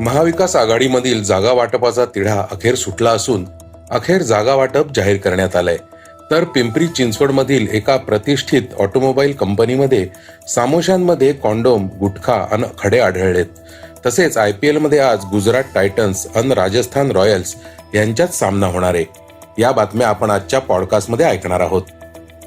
महाविकास आघाडीमधील जागा वाटपाचा तिढा अखेर सुटला असून अखेर जागा वाटप जाहीर करण्यात आलंय. तर पिंपरी चिंचवडमधील एका प्रतिष्ठित ऑटोमोबाईल कंपनीमध्ये सामोशांमध्ये कॉन्डोम गुटखा अन खडे आढळलेत. तसेच आय पी एलमध्ये आज गुजरात टायटन्स अन राजस्थान रॉयल्स यांच्यात सामना होणार आहे. या बातम्या आपण आजच्या पॉडकास्टमध्ये ऐकणार आहोत.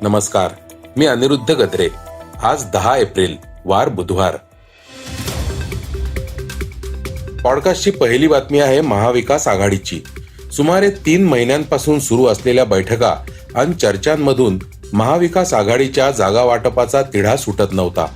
नमस्कार मी अनिरुद्ध गत्रे आज दहा एप्रिल वार बुधवार. पॉडकास्टची पहिली बातमी आहे महाविकास आघाडीची. सुमारे तीन महिन्यांपासून सुरू असलेल्या बैठका आणि चर्चांमधून महाविकास आघाडीच्या जागा वाटपाचा तिढा सुटत नव्हता.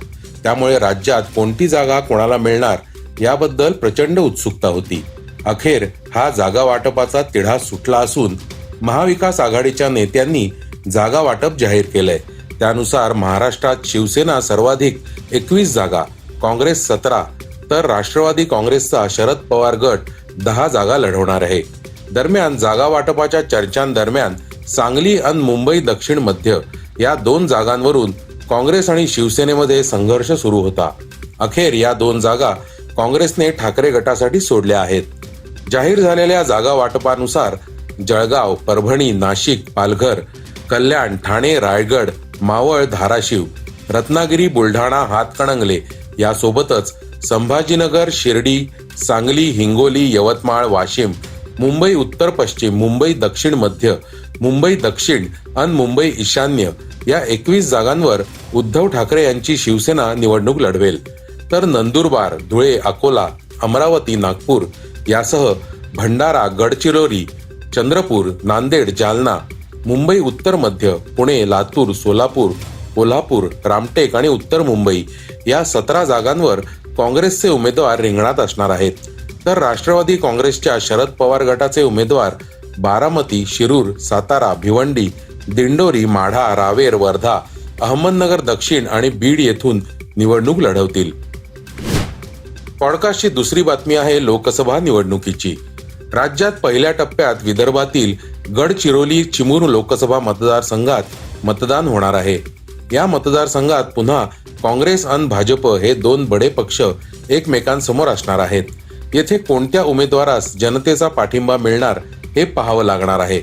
त्यामुळे राज्यात कोणती जागा कोणाला मिळणार याबद्दल प्रचंड उत्सुकता होती. अखेर हा जागा वाटपाचा तिढा सुटला असून महाविकास आघाडीच्या नेत्यांनी जागा वाटप जाहीर केलंय. त्यानुसार महाराष्ट्रात शिवसेना सर्वाधिक एकवीस जागा काँग्रेस सतरा तर राष्ट्रवादी काँग्रेसचा शरद पवार गट दहा जागा लढवणार आहे. दरम्यान जागा वाटपाच्या चर्चांदरम्यान सांगली आणि मुंबई दक्षिण मध्य या दोन जागांवरून काँग्रेस आणि शिवसेनेमध्ये संघर्ष सुरू होता. अखेर या दोन जागा काँग्रेसने ठाकरे गटासाठी सोडल्या आहेत. जाहीर झालेल्या जागा वाटपानुसार जळगाव परभणी नाशिक पालघर कल्याण ठाणे रायगड मावळ धाराशिव रत्नागिरी बुलढाणा हातकणंगले यासोबतच संभाजीनगर शिर्डी सांगली हिंगोली यवतमाळ वाशिम मुंबई उत्तर पश्चिम मुंबई दक्षिण मध्य मुंबई दक्षिण आणि मुंबई ईशान्य या एकवीस जागांवर उद्धव ठाकरे यांची शिवसेना निवडणूक लढवेल. तर नंदुरबार धुळे अकोला अमरावती नागपूर यासह भंडारा गडचिरोली चंद्रपूर नांदेड जालना मुंबई उत्तर मध्य पुणे लातूर सोलापूर कोल्हापूर रामटेक आणि उत्तर मुंबई या सतरा जागांवर काँग्रेसचे उमेदवार रिंगणात असणार आहेत. तर राष्ट्रवादी काँग्रेसच्या शरद पवार गटाचे उमेदवार बारामती शिरूर सातारा भिवंडी दिंडोरी माढा रावेर वर्धा अहमदनगर दक्षिण आणि बीड येथून निवडणूक लढवतील. पॉडकास्टची दुसरी बातमी आहे लोकसभा निवडणुकीची. राज्यात पहिल्या टप्प्यात विदर्भातील गडचिरोली चिमूर लोकसभा मतदारसंघात मतदान होणार आहे. या मतदारसंघात पुन्हा काँग्रेस आणि भाजप हे दोन बडे पक्ष एकमेकांसमोर असणार आहेत. येथे कोणत्या उमेदवारास जनतेचा पाठिंबा मिळणार हे पाहावं लागणार आहे.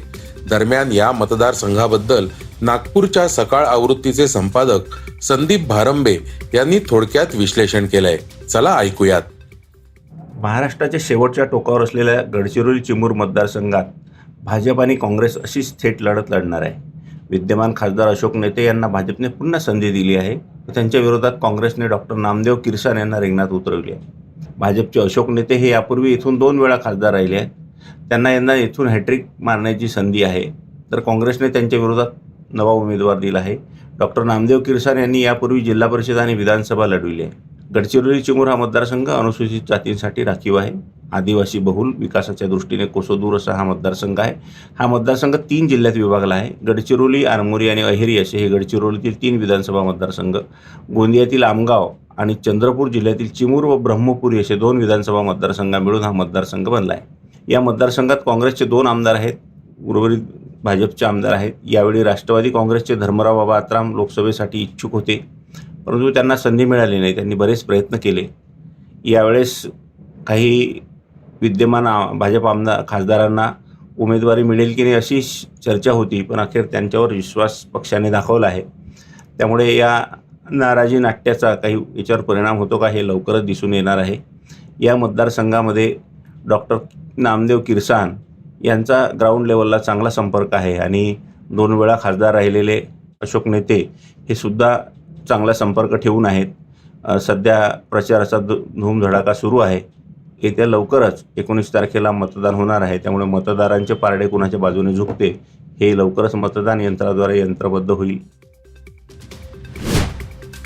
दरम्यान या मतदारसंघाबद्दल नागपूरच्या सकाळ आवृत्तीचे संपादक संदीप भारंबे यांनी थोडक्यात विश्लेषण केलंय. चला ऐकूयात. महाराष्ट्राच्या शेवटच्या टोकावर असलेल्या गडचिरोली चिमूर मतदारसंघात भाजप आणि काँग्रेस अशीच थेट लढत लढणार आहे. विद्यमान खासदार अशोक नेते यांना भाजपने पुन्हा संधी दिली आहे. त्यांच्या विरोधात काँग्रेसने डॉक्टर नामदेव किरसान यांना रिंगणात उतरवले आहे. भाजपचे अशोक नेते हे यापूर्वी इथून दोन वेळा खासदार राहिले आहेत. त्यांना यांना इथून हॅट्रिक मारण्याची संधी आहे. तर काँग्रेसने त्यांच्या विरोधात नवा उमेदवार दिला आहे. डॉक्टर नामदेव किरसान यांनी यापूर्वी जिल्हा परिषद आणि विधानसभा लढविली आहे. गडचिरोली चिमूर हा मतदारसंघ अनुसूचित जातींसाठी राखीव आहे. आदिवासी बहुल विकासाच्या दृष्टीने कोसोदूर असा हा मतदारसंघ आहे. हा मतदारसंघ तीन जिल्ह्यात विभागला आहे. गडचिरोली आरमोरी आणि अहेरी असे हे गडचिरोलीतील तीन विधानसभा मतदारसंघ. गोंदियातील आमगाव आणि चंद्रपूर जिल्ह्यातील चिमूर व ब्रह्मपुरी असे दोन विधानसभा मतदारसंघ मिळून हा मतदारसंघ बनला आहे या मतदारसंघात काँग्रेसचे दोन आमदार आहेत. उर्वरित भाजपचे आमदार आहेत. यावेळी राष्ट्रवादी काँग्रेसचे धर्मराव बाबा आत्राम लोकसभेसाठी इच्छुक होते. परंतु त्यांना संधी मिळाली नाही. त्यांनी बरेच प्रयत्न केले. यावेळेस काही विद्यमान भाजप आमदार खासदारांना उमेदवारी मिळेल की नाही अशी चर्चा होती पण अखेर त्यांच्यावर विश्वास पक्षाने दाखवला आहे. त्यामुळे या नाराजी नाट्याचा काही याच्यावर परिणाम होतो का हे लवकरच दिसून येणार आहे. या मतदारसंघामध्ये डॉक्टर नामदेव किरसान यांचा ग्राउंड लेवलला चांगला संपर्क आहे आणि दोन वेळा खासदार राहिलेले अशोक नेते हे सुद्धा चांगला संपर्क ठेवून आहेत. सध्या प्रचाराचा धु- धूमधडाका सुरू आहे. येत्या लवकरच एकोणीस तारखेला मतदान होणार आहे. त्यामुळे मतदारांचे पारडे कुणाच्या बाजूने झुकते हे लवकरच मतदान यंत्राद्वारे यंत्रबद्ध होईल.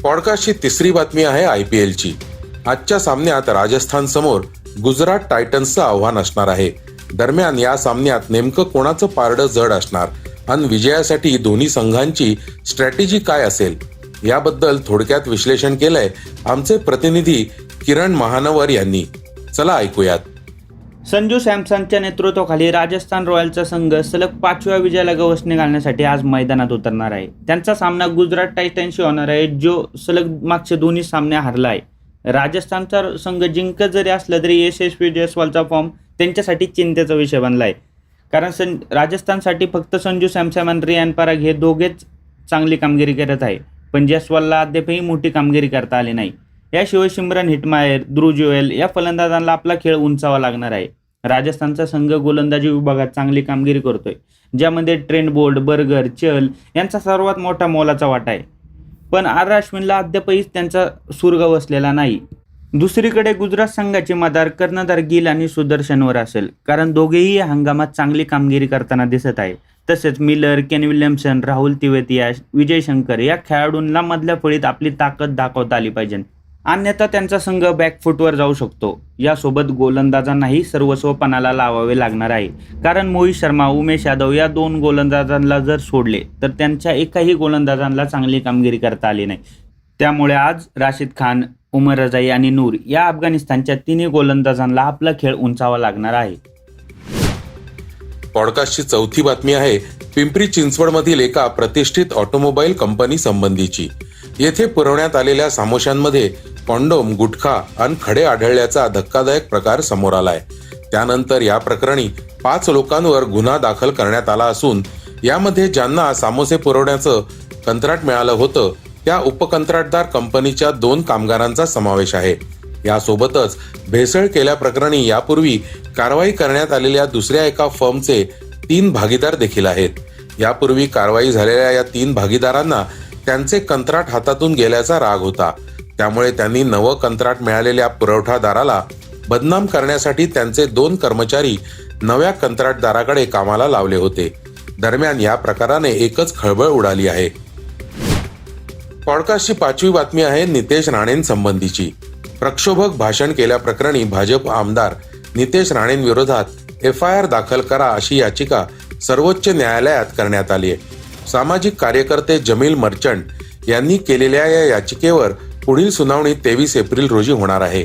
पॉडकास्टची तिसरी बातमी आहे आय पी एलची. आजच्या सामन्यात राजस्थान समोर गुजरात टायटन्सचं आव्हान असणार आहे. दरम्यान या सामन्यात नेमकं कोणाचं पारडं जड असणार? आणि विजयासाठी दोन्ही संघांची स्ट्रॅटेजी काय असेल? याबद्दल थोडक्यात विश्लेषण केलंय आमचे प्रतिनिधी किरण महानवर यांनी. चला ऐकूयात. संजू सॅमसनच्या नेतृत्वाखाली राजस्थान रॉयल्सचा संघ सलग पाचव्या विजयाला गवसणी घालण्यासाठी आज मैदानात उतरणार आहे. त्यांचा सामना गुजरात टायटन्सशी होणार आहे जो सलग मागचे दोन्ही सामने हरला आहे राजस्थानचा संघ जिंकत जरी असलं तरी यशस्वी जयस्वालचा फॉर्म त्यांच्यासाठी चिंतेचा विषय बनला आहे कारण सं राजस्थानसाठी फक्त संजू सॅमसॅम आणि रियान पराग हे दोघेच चांगली कामगिरी करत आहे. पण जयस्वालला अद्यापही मोठी कामगिरी करता आली नाही. याशिवाय शिमरन हिटमायर ध्रुव जुएल या फलंदाजांना आपला खेळ उंचावा लागणार आहे. राजस्थानचा संघ गोलंदाजी विभागात चांगली कामगिरी करतोय. ज्यामध्ये ट्रेंड बोल्ड बर्गर चल यांचा सर्वात मोठा मोलाचा वाटा आहे. पण आर अश्विनला अद्यापही त्यांचा सुरग वसलेला नाही. दुसरीकडे गुजरात संघाची मदार कर्णधार गिल आणि सुदर्शनवर असेल. कारण दोघेही या हंगामात चांगली कामगिरी करताना दिसत आहे. तसेच Miller Kane Williamson Rahul Tewatia Vijay Shankar या खेळाडूंना मधल्या फळीत आपली ताकद दाखवता आली पाहिजे. अन्यथा त्यांचा संघ बॅकफुटवर जाऊ शकतो. यासोबत गोलंदाजांनाही सर्वस्वपणाला लावावे लागणार आहे. कारण मोहित शर्मा उमेश यादव या दोन गोलंदाजांना जर सोडले तर त्यांच्या एकाही गोलंदाजांना चांगली कामगिरी करता आली नाही. त्यामुळे आज राशिद खान उमर रजाई आणि नूर या अफगाणिस्तानच्या तिन्ही गोलंदाजांना आपला खेळ उंचावा लागणार आहे. पॉडकास्टची चौथी बातमी आहे पिंपरी चिंचवडमधील एका प्रतिष्ठित ऑटोमोबाईल कंपनी संबंधीची. येथे पुरवण्यात आलेल्या सामोशांमध्ये कॉन्डोम गुटखा आणि खडे आढळल्याचा धक्कादायक प्रकार समोर आलाय. त्यानंतर या प्रकरणी पाच लोकांवर गुन्हा दाखल करण्यात आला असून यामध्ये ज्यांना सामोसे पुरवण्याचं कंत्राट मिळालं होतं त्या उपकंत्राटदार कंपनीच्या दोन कामगारांचा समावेश आहे. यासोबतच भेसळ केल्याप्रकरणी यापूर्वी कारवाई करण्यात आलेल्या दुसऱ्या एका फर्मचे तीन भागीदार देखील आहेत. यापूर्वी कारवाई झालेल्या या तीन भागीदारांना त्यांचे कंत्राट हातातून गेल्याचा राग होता. त्यामुळे त्यांनी नवं कंत्राट मिळालेल्या पुरवठादाराला बदनाम करण्यासाठी त्यांचे दोन कर्मचारी नव्या कंत्राटदाराकडे कामाला लावले होते. दरम्यान या प्रकाराने एकच खळबळ उडाली आहे. पॉडकास्टची पाचवी बातमी आहे नितेश राणेंसंबंधीची प्रक्षोभक भाषण केल्याप्रकरणी भाजप आमदार नितेश राणेंविरोधात एफ आय आर दाखल करा अशी याचिका सर्वोच्च न्यायालयात करण्यात आली आहे. सामाजिक कार्यकर्ते जमील मर्चंट यांनी केलेल्या या याचिकेवर पुढील सुनावणी तेवीस एप्रिल रोजी होणार आहे.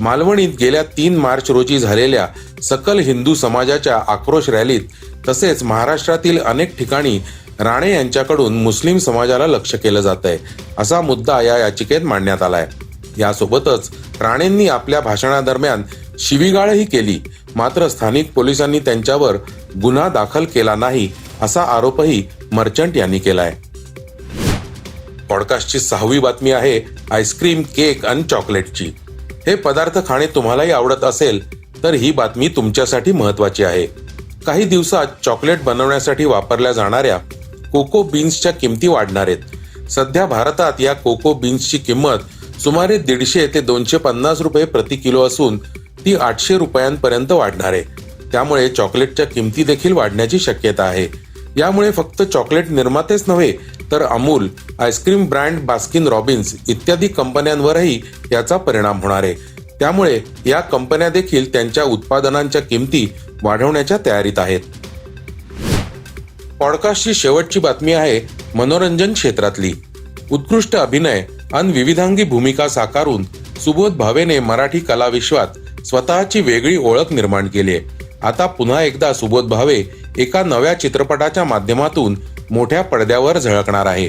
मालवणीत गेल्या तीन मार्च रोजी झालेल्या सकल हिंदू समाजाच्या आक्रोश रॅलीत तसेच महाराष्ट्रातील अनेक ठिकाणी राणे यांच्याकडून मुस्लिम समाजाला लक्ष केलं जात आहे असा मुद्दा या याचिकेत मांडण्यात आलाय. यासोबतच राणेंनी आपल्या भाषणादरम्यान शिवीगाळही केली मात्र स्थानिक पोलिसांनी त्यांच्यावर गुन्हा दाखल केला नाही असा आरोपही मर्चंट यांनी केलाय. पॉडकास्टची सहावी बातमी आहे आईस्क्रीम केक आणि चॉकलेटची. हे पदार्थ खाणे तुम्हालाही आवडत असेल तर ही बातमी तुमच्यासाठी महत्वाची आहे. काही दिवसात चॉकलेट बनवण्यासाठी वापरल्या जाणाऱ्या कोको बीन्सच्या किमती वाढणार आहेत. सध्या भारतात या कोको बीन्सची किंमत सुमारे दीडशे ते दोनशे पन्नास रुपये प्रति किलो असून ती आठशे रुपयांपर्यंत वाढणार आहे. त्यामुळे चॉकलेटच्या किमती देखील वाढण्याची शक्यता आहे. यामुळे फक्त चॉकलेट निर्मातेच नव्हे तर Amul ice cream brand Baskin Robbins इत्यादी कंपन्यांवरही याचा परिणाम होणार आहे. त्यामुळे या कंपन्या देखील त्यांच्या उत्पादनांच्या किमती वाढवण्याच्या तयारीत आहेत. पॉडकास्टची शेवटची बातमी आहे मनोरंजन क्षेत्रातली. उत्कृष्ट अभिनय आणि विविधांगी भूमिका साकारून सुबोध भावेने मराठी कला विश्वात स्वतःची वेगळी ओळख निर्माण केली आहे आता पुन्हा एकदा सुबोध भावे एका नव्या चित्रपटाच्या माध्यमातून मोठ्या पडद्यावर झळकणार आहे.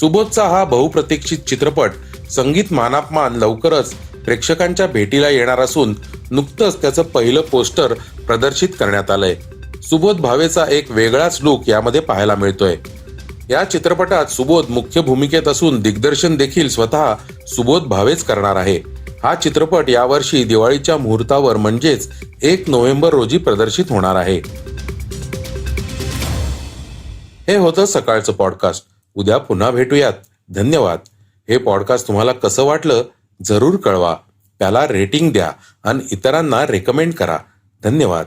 सुबोधचा हा बहुप्रतीक्षित चित्रपट संगीत मानापमान लवकरच प्रेक्षकांच्या भेटीला येणार असून नुकतंच त्याचं पहिलं पोस्टर प्रदर्शित करण्यात आलंय. सुबोध भावेचा एक वेगळाच लुक यामध्ये पाहायला मिळतोय. या चित्रपटात सुबोध मुख्य भूमिकेत असून दिग्दर्शन देखील स्वतः सुबोध भावेच करणार आहे. हा चित्रपट यावर्षी दिवाळीच्या मुहूर्तावर म्हणजेच एक नोव्हेंबर रोजी प्रदर्शित होणार आहे. हे होतं सकाळचं पॉडकास्ट. उद्या पुन्हा भेटूयात. धन्यवाद. हे पॉडकास्ट तुम्हाला कसं वाटलं जरूर कळवा. त्याला रेटिंग द्या आणि इतरांना रेकमेंड करा. धन्यवाद.